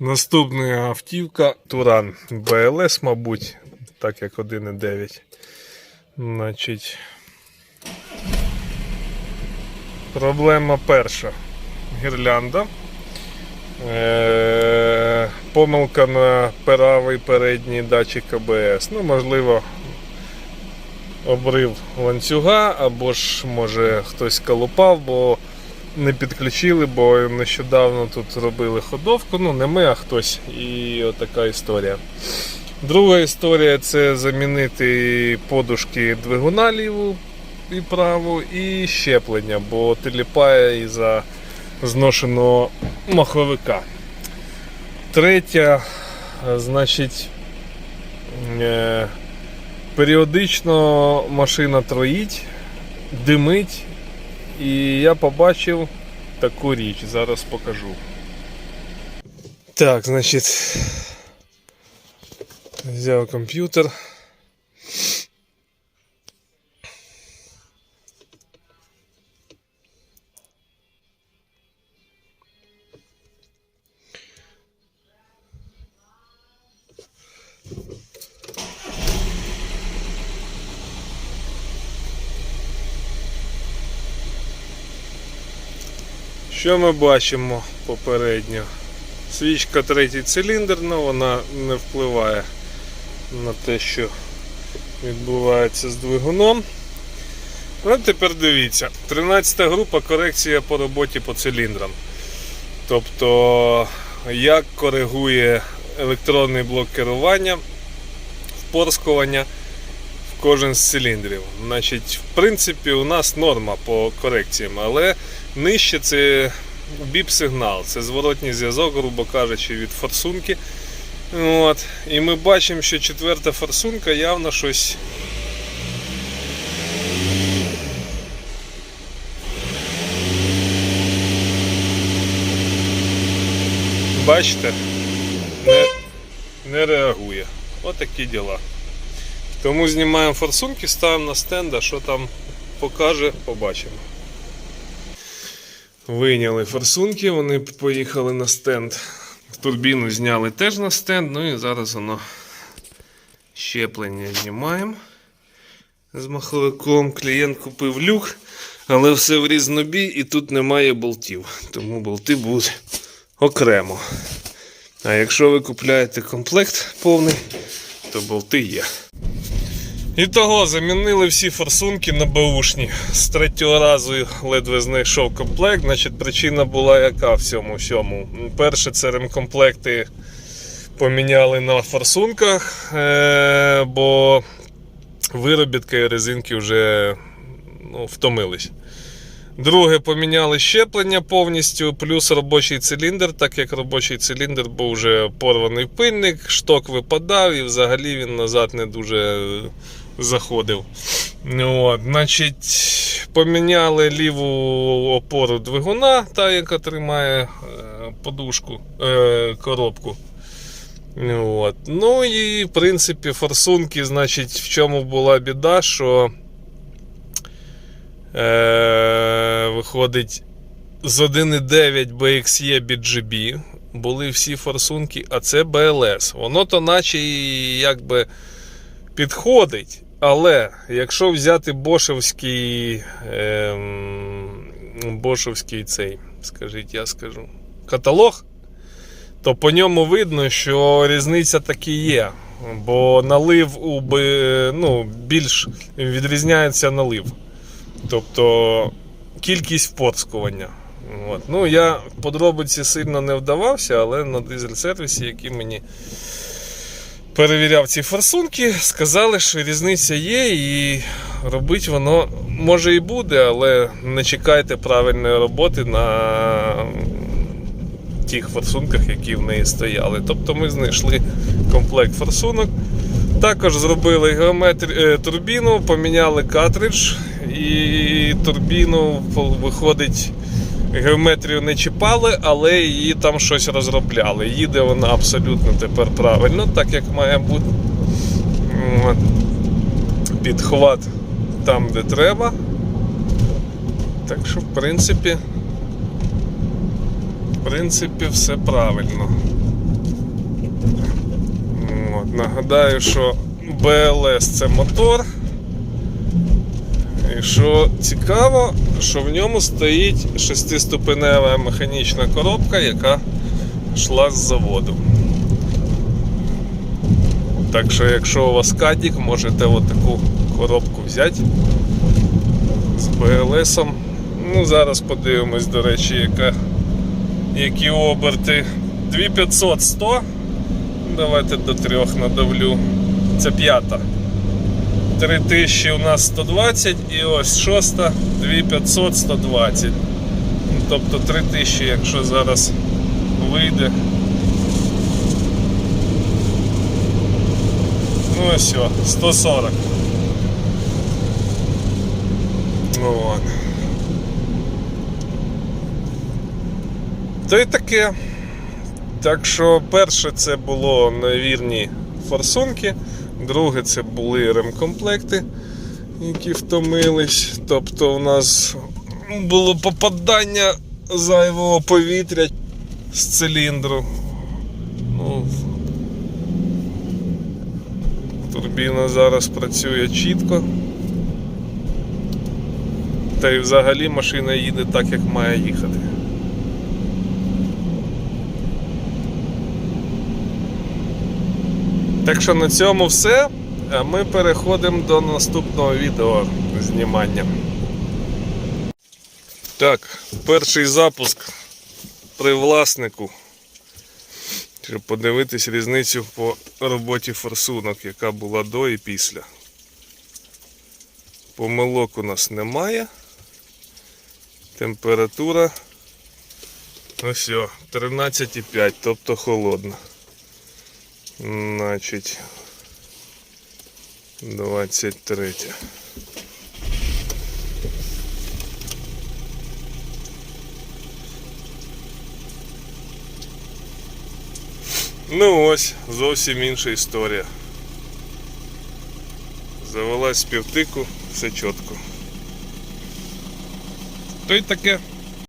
Наступна автівка Туран БЛС, мабуть, так як 1.9. Значить. Проблема перша. Гірлянда. Е, помилка на правий передній датчик АБС. Ну, можливо, обрив ланцюга, або ж може хтось колупав, бо не підключили, бо нещодавно тут робили ходовку. Ну, не ми, а хтось. І отака історія. Друга історія це замінити подушки двигуна ліву і праву, і щеплення, бо теліпає із-за зношеного маховика. Третя, значить, е, періодично машина троїть, димить, і я побачив таку річ. Зараз покажу. Так, значить, взяв комп'ютер. Що ми бачимо попередньо? Свічка третій циліндр, але вона не впливає на те, що відбувається з двигуном. Ну, тепер дивіться, 13 група корекція по роботі по циліндрам. Тобто, як коригує електронний блок керування, впорскування в кожен з циліндрів. Значить, в принципі, у нас норма по корекціям, але нижче це біп-сигнал, це зворотній зв'язок, грубо кажучи, від форсунки. От. І ми бачимо, що четверта форсунка явно щось. Бачите? Не, не реагує. Отакі діла. Тому знімаємо форсунки, ставимо на стенд, а що там покаже, побачимо. Вийняли форсунки, вони поїхали на стенд. Турбіну зняли теж на стенд, ну і зараз воно щеплення знімаємо з маховиком. Клієнт купив люк, але все в різнобій і тут немає болтів. Тому болти будуть окремо. А якщо ви купляєте комплект повний, то болти є. І того замінили всі форсунки на беушні. З третього разу ледве знайшов комплект. Значить, причина була яка в цьому всьому. Перше, це ремкомплекти поміняли на форсунках, е- бо виробітка і резинки вже ну, втомились. Друге, поміняли щеплення повністю, плюс робочий циліндр, так як робочий циліндр був вже порваний пильник, шток випадав і взагалі він назад не дуже заходив. От, значить, Поміняли ліву опору двигуна, та, яка тримає е, подушку, е, коробку. От. Ну і в принципі форсунки, значить, в чому була біда, що е, виходить з 1.9 BXE BGB були всі форсунки, а це BLS. Воно то наче якби підходить. Але якщо взяти бошевський ем, бошевський цей, скажіть, я скажу, каталог, то по ньому видно, що різниця таки є. Бо налив у ну, більш відрізняється налив. Тобто кількість впорскування. От. Ну, я в подробиці сильно не вдавався, але на дизель-сервісі, який мені перевіряв ці форсунки, сказали, що різниця є, і робити воно може і буде, але не чекайте правильної роботи на тих форсунках, які в неї стояли. Тобто ми знайшли комплект форсунок. Також зробили геометр... е, турбіну, поміняли картридж і турбіну виходить. Геометрію не чіпали, але її там щось розробляли. Їде вона абсолютно тепер правильно, так як має бути. Підхват там, де треба. Так що, в принципі, в принципі, все правильно. От, нагадаю, що БЛС це мотор. І що цікаво, що в ньому стоїть шестиступенева механічна коробка, яка йшла з заводу. Так що, якщо у вас кадік, можете отаку коробку взяти з БЛСом. Ну, зараз подивимось, до речі, яка, які оберти. 2500 100. Давайте до трьох надавлю. Це п'ята. 3000 у нас 120 і ось шоста 2500 120. Ну, Тобто 3000, якщо зараз вийде. Ну ось все, 140. Ну от. То й таке. Так що перше це було невірні форсунки, друге це були ремкомплекти, які втомились. Тобто у нас було попадання зайвого повітря з циліндру. Ну, турбіна зараз працює чітко. Та й взагалі машина їде так, як має їхати. Так що на цьому все. А ми переходимо до наступного відео знімання. Так, перший запуск при власнику. Щоб подивитись різницю по роботі форсунок, яка була до і після. Помилок у нас немає. Температура ось 13,5, тобто холодна. Значить, 23. Ну ось, зовсім інша історія. Завелась в півтику, все чітко. То й таке.